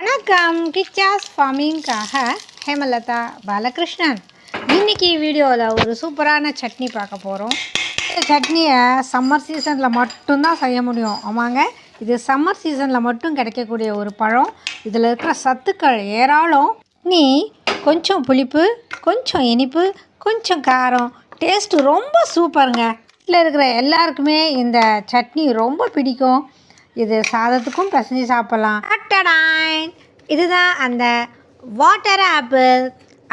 வணக்கம். கிச்சாஸ் ஃபார்மிங்காக ஹேமலதா பாலகிருஷ்ணன். இன்னைக்கு வீடியோவில் ஒரு சூப்பரான சட்னி பார்க்க போகிறோம் இந்த சட்னியை சம்மர் சீசனில் மட்டும்தான் செய்ய முடியும். ஆமாங்க. இது சம்மர் சீசனில் மட்டும் கிடைக்கக்கூடிய ஒரு பழம். இதில் இருக்கிற சத்துக்கள் ஏராளம். நீ கொஞ்சம் புளிப்பு கொஞ்சம் இனிப்பு கொஞ்சம் காரம். டேஸ்ட்டு ரொம்ப சூப்பருங்க. வீட்டில் இருக்கிற எல்லாருக்குமே இந்த சட்னி ரொம்ப பிடிக்கும். இது சாதத்துக்கும் பிசைஞ்சு சாப்பிட்லாம். அட்டடாயின் இதுதான் அந்த வாட்டர் ஆப்பிள்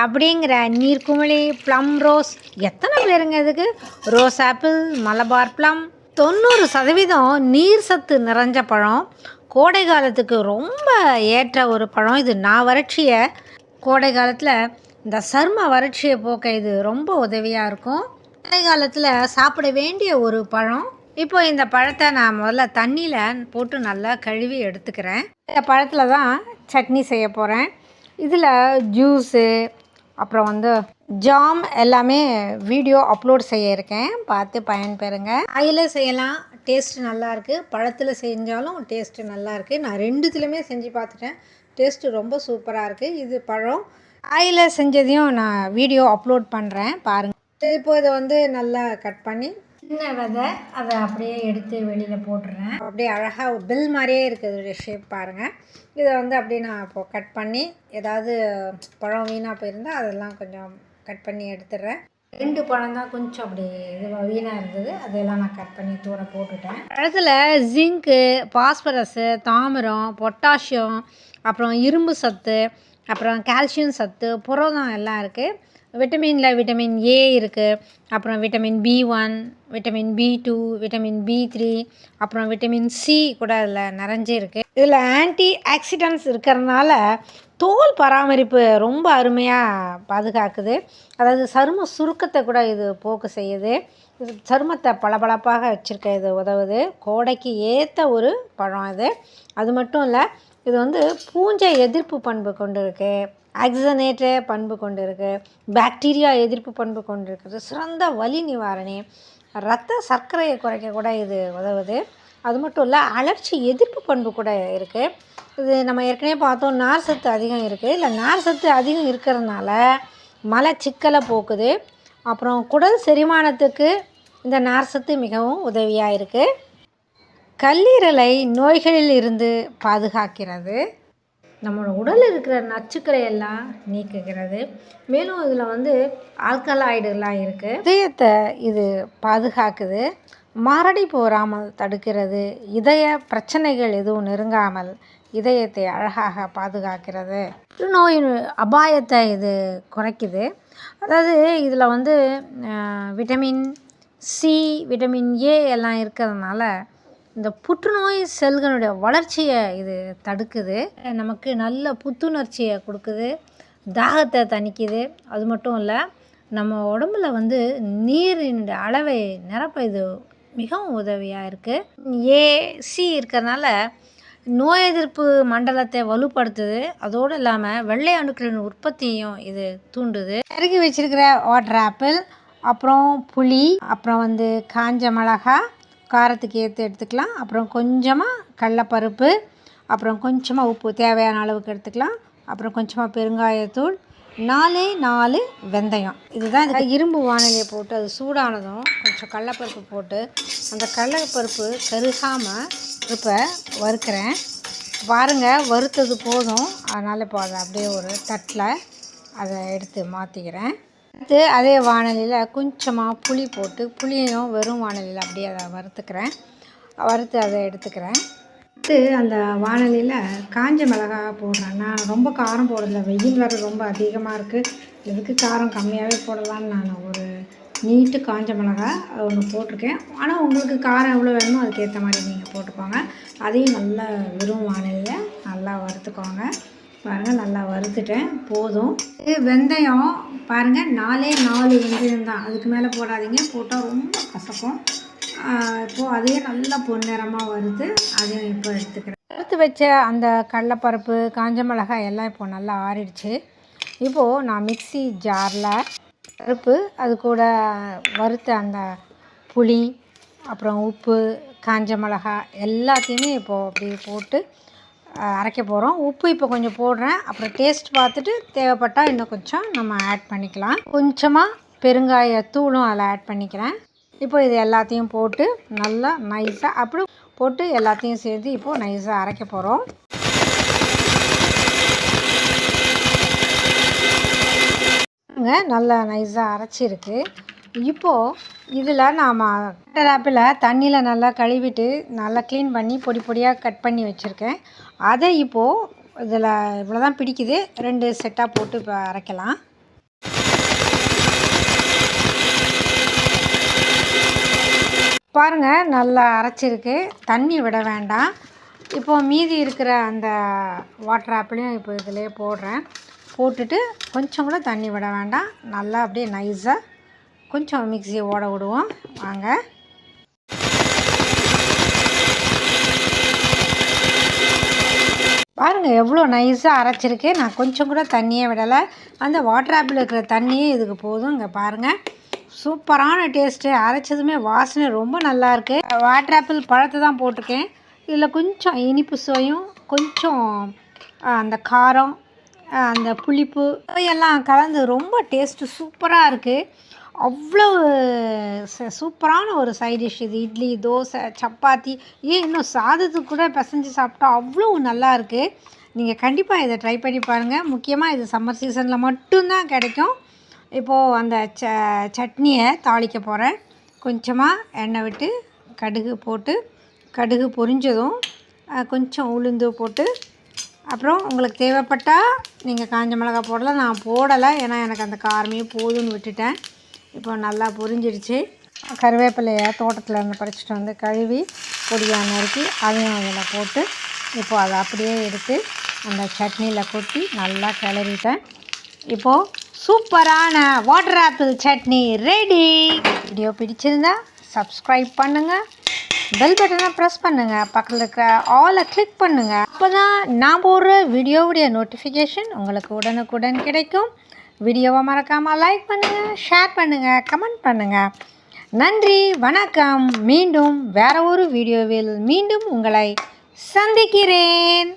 அப்படிங்கிற நீர்க்குமிழி ப்ளம் ரோஸ் எத்தனை பேருங்க இதுக்கு? ரோஸ் ஆப்பிள் மலபார் ப்ளம் தொண்ணூறு சதவீதம் நீர் சத்து நிறைஞ்ச பழம். கோடை காலத்துக்கு ரொம்ப ஏற்ற ஒரு பழம். இது நான் வறட்சியை கோடை காலத்தில் இந்த சர்ம வறட்சியை போக்க இது ரொம்ப உதவியாக இருக்கும். கோடை காலத்தில் சாப்பிட வேண்டிய ஒரு பழம் இப்போ இந்த பழத்தை நான் முதல்ல தண்ணியில் போட்டு நல்லா கழுவி எடுத்துக்கிறேன். இந்த பழத்தில் தான் சட்னி செய்ய போகிறேன் இதில் ஜூஸு அப்புறம் வந்து ஜாம் எல்லாமே வீடியோ அப்லோட் செய்ய இருக்கேன். பார்த்து பயன்பெறுங்க. அதில் செய்யலாம். டேஸ்ட் நல்லாயிருக்கு பழத்தில் செஞ்சாலும் டேஸ்ட்டு நல்லாயிருக்கு நான் ரெண்டுத்துலையுமே செஞ்சு பார்த்துட்டேன். டேஸ்ட்டு ரொம்ப சூப்பராக இருக்குது இது பழம். ஆயில் செஞ்சதையும் நான் வீடியோ அப்லோட் பண்ணுறேன் பாருங்கள் இப்போ இதை வந்து நல்லா கட் பண்ணி சின்ன விதை அதை அப்படியே எடுத்து வெளியில் போட்டுறேன். அப்படியே அழகாக பில் மாதிரியே இருக்குது ஷேப் பாருங்கள் இதை வந்து அப்படியே நான் இப்போது கட் பண்ணி ஏதாவது பழம் வீணாக போயிருந்தால் அதெல்லாம் கொஞ்சம் கட் பண்ணி எடுத்துடுறேன். ரெண்டு பழம் தான் கொஞ்சம் அப்படி இது வீணாக இருந்தது. அதெல்லாம் நான் கட் பண்ணி தூர போட்டுட்டேன். பழத்தில் ஜிங்க்கு பாஸ்பரஸு தாமிரம் பொட்டாசியம் அப்புறம் இரும்பு சத்து அப்புறம் கால்சியம் சத்து புரதம் எல்லாம் இருக்குது விட்டமினில் விட்டமின் ஏ இருக்குது அப்புறம் vitamin B one vitamin B two vitamin B three அப்புறம் விட்டமின் சி கூட அதில் நிறைஞ்சு இருக்குது இதில் ஆன்டி ஆக்சிடென்ட்ஸ் இருக்கிறதுனால தோல் பராமரிப்பு ரொம்ப அருமையாக பாதுகாக்குது. அதாவது சரும சுருக்கத்தை கூட இது போக்கு செய்யுது. இது சருமத்தை பளபளப்பாக வச்சுருக்க இது உதவுது. கோடைக்கு ஏற்ற ஒரு பழம் இது அது மட்டும் இல்லை இது வந்து பூஞ்சை எதிர்ப்பு பண்பு கொண்டு இருக்குது ஆக்சிஜனேற்ற பண்பு கொண்டு இருக்குது பாக்டீரியா எதிர்ப்பு பண்பு கொண்டு இருக்குது சிறந்த வலி நிவாரணி ரத்த சர்க்கரையை குறைக்க கூட இது உதவுது. அது மட்டும் இல்லை அலர்ச்சி எதிர்ப்பு பண்பு கூட இருக்குது இது நம்ம ஏற்கனவே பார்த்தோம் நார் சத்து அதிகம் இருக்குது இல்லை நார் சத்து அதிகம் இருக்கிறதுனால மலச்சிக்கலை போக்குது. அப்புறம் குடல் செரிமானத்துக்கு இந்த நார் சத்து மிகவும் உதவியாக இருக்குது கல்லீரலை நோய்களில் இருந்து பாதுகாக்கிறது. நம்மளோட உடலில் இருக்கிற நச்சுக்களை எல்லாம் நீக்குகிறது. மேலும் இதில் வந்து ஆல்கலாய்டுலாம் இருக்குது இதயத்தை இது பாதுகாக்குது. மாரடைப்பு வராமல் தடுக்கிறது. இதய பிரச்சனைகள் எதுவும் நெருங்காமல் இதயத்தை அழகாக பாதுகாக்கிறது. நோயின் அபாயத்தை இது குறைக்குது. அதாவது இதில் வந்து விட்டமின் சி விட்டமின் ஏ எல்லாம் இருக்கிறதுனால இந்த புற்றுநோய் செல்களுடைய வளர்ச்சியை இது தடுக்குது. நமக்கு நல்ல புத்துணர்ச்சியை கொடுக்குது. தாகத்தை தணிக்குது. அது மட்டும் இல்லை நம்ம உடம்புல வந்து நீரினுடைய அளவை நிரப்ப இது மிகவும் உதவியாக இருக்குது ஏசி இருக்கிறதுனால நோய் எதிர்ப்பு மண்டலத்தை வலுப்படுத்துது. அதோடு இல்லாமல் வெள்ளை அணுக்களின் உற்பத்தியும் இது தூண்டுது. இறக்கி வச்சிருக்கிற வாட்டர் ஆப்பிள் அப்புறம் புளி அப்புறம் வந்து காஞ்ச மிளகா காரத்துக்கு ஏற்று எடுத்துக்கலாம். அப்புறம் கொஞ்சமாக கடலப்பருப்பு அப்புறம் கொஞ்சமாக உப்பு தேவையான அளவுக்கு எடுத்துக்கலாம். அப்புறம் கொஞ்சமாக பெருங்காயத்தூள் நாலே நாலு வெந்தயம். இதுதான் இந்த இரும்பு வானிலையை போட்டு அது சூடானதும் கொஞ்சம் கடலப்பருப்பு போட்டு அந்த கடலப்பருப்பு கருகாமல் பருப்பை வறுக்கிறேன். பாருங்கள் வறுத்தது போதும். அதனால் இப்போ அதை அப்படியே ஒரு தட்டில் அதை எடுத்து மாற்றிக்கிறேன் அடுத்து அதே வானலியில் கொஞ்சமாக புளி போட்டு புளியையும் வெறும் வானலியில் அப்படியே அதை வறுத்துக்கிறேன். வறுத்து அதை எடுத்துக்கிறேன். அடுத்து அந்த வானலியில் காஞ்ச மிளகா போடுறேன் நான் ரொம்ப காரம் போடல. வெயில் வர ரொம்ப அதிகமாக இருக்குது எதுக்கு காரம் கம்மியாகவே போடலான்னு நான் ஒரு நீட்டு காஞ்ச மிளகா ஒன்று போட்டிருக்கேன். ஆனால் உங்களுக்கு காரம் எவ்வளோ வேணுமோ அதுக்கேற்ற மாதிரி நீங்கள் போட்டுக்கோங்க. அதையும் நல்லா வெறும் வானலியில் நல்லா வறுத்துக்கோங்க. பாருங்கள் நல்லா வறுத்துட்டேன். போதும். இது வெந்தயம் பாருங்கள் நாலே நாலு வெந்தயம் தான். அதுக்கு மேலே போடாதீங்க போட்டால் ரொம்ப கசக்கும். இப்போது அதையே நல்லா பொன்னிறமாக வறுத்து அதையும் இப்போ எடுத்துக்கிறேன். வறுத்து வச்ச அந்த கடலப்பருப்பு காஞ்ச மிளகாய் எல்லாம் இப்போது நல்லா ஆறிடுச்சு. இப்போது நான் மிக்சி ஜாரில் பருப்பு அது கூட வறுத்த அந்த புளி அப்புறம் உப்பு காஞ்ச மிளகா எல்லாத்தையுமே இப்போது அப்படியே போட்டு அரைக்க போகிறோம் உப்பு இப்போ கொஞ்சம் போடுறேன். அப்புறம் டேஸ்ட் பார்த்துட்டு தேவைப்பட்டால் இன்னும் கொஞ்சம் நம்ம ஆட் பண்ணிக்கலாம். கொஞ்சமாக பெருங்காய தூளும் அதில் ஆட் பண்ணிக்கிறேன். இப்போ இது எல்லாத்தையும் போட்டு நல்லா நைஸாக அப்படி போட்டு எல்லாத்தையும் சேர்த்து இப்போது நைஸாக அரைக்க போகிறோம் நல்லா நைஸாக அரைச்சிருக்கு. இப்போது இதில் நாம் ஆப்பிளை தண்ணியில் நல்லா கழுவிட்டு நல்லா க்ளீன் பண்ணி பொடி பொடியாக கட் பண்ணி வச்சுருக்கேன். அதை இப்போது இதில் இவ்வளோ தான் பிடிக்குது. ரெண்டு செட்டாக போட்டு இப்போ அரைக்கலாம். பாருங்கள் நல்லா அரைச்சிருக்கு. தண்ணி விட வேண்டாம். இப்போ மீதி இருக்கிற அந்த வாட்டர் ஆப்பிளையும் இப்போ இதிலே போடுறேன். போட்டுட்டு கொஞ்சம் கூட தண்ணி விட வேண்டாம். நல்லா அப்படியே நைஸாக கொஞ்சம் மிக்சியை ஓட விடுவோம். வாங்க. பாருங்கள் எவ்வளோ நைஸாக அரைச்சிருக்கு. நான் கொஞ்சம் கூட தண்ணியே விடலை. அந்த வாட்டர் ஆப்பிள் இருக்கிற தண்ணியே இதுக்கு போதும் இங்கே பாருங்கள் சூப்பரான டேஸ்ட்டு அரைச்சதுமே வாசனை ரொம்ப நல்லாயிருக்கு வாட்டர் ஆப்பிள் பழத்தை தான் போட்டிருக்கேன். இதில் கொஞ்சம் இனிப்பு சுவையும் கொஞ்சம் அந்த காரம் அந்த புளிப்பு எல்லாம் கலந்து ரொம்ப டேஸ்ட்டு சூப்பராக இருக்குது அவ்வளோ ச- சூப்பரான ஒரு சைட் டிஷ் இது. இட்லி தோசை சப்பாத்தி. ஏன் இன்னும் சாதத்துக்கு கூட பிசைஞ்சு சாப்பிட்டா அவ்வளோ நல்லா இருக்குது நீங்கள் கண்டிப்பாக இதை ட்ரை பண்ணி பாருங்கள் முக்கியமாக இது சம்மர் சீசனில் மட்டும்தான் கிடைக்கும். இப்போது அந்த ச சட்னியை தாளிக்க போகிறேன் கொஞ்சமாக எண்ணெய் விட்டு கடுகு போட்டு கடுகு பொரிஞ்சதும் கொஞ்சம் உளுந்து போட்டு அப்புறம் உங்களுக்கு தேவைப்பட்டால் நீங்கள் காஞ்ச மிளகா போடலாம். நான் போடலை. ஏன்னா எனக்கு அந்த காரமே போதும்னு விட்டுட்டேன். இப்போ நல்லா புரிஞ்சிடுச்சு கருவேப்பிலையை தோட்டத்தில் இருந்து பறிச்சிட்டு வந்து கழுவி பொடியாக நறுக்கி அதையும் அதில் போட்டு இப்போது அதை அப்படியே எடுத்து அந்த சட்னியில் கொட்டி நல்லா கிளறிட்டேன். இப்போது சூப்பரான water apple chutney ready. Video பிடிச்சிருந்தா சப்ஸ்கிரைப் பண்ணுங்கள் பெல் பட்டனை ப்ரெஸ் பண்ணுங்கள் பக்கத்தில் இருக்கிற ஆலை கிளிக் பண்ணுங்கள் அப்போ தான் நான் போடுற வீடியோவுடைய நோட்டிஃபிகேஷன் உங்களுக்கு உடனுக்குடன் கிடைக்கும். வீடியோவை மறக்காமல் லைக் பண்ணுங்கள் ஷேர் பண்ணுங்கள் கமெண்ட் பண்ணுங்கள் நன்றி வணக்கம். மீண்டும் வேற ஒரு வீடியோவில் மீண்டும் உங்களை சந்திக்கிறேன்.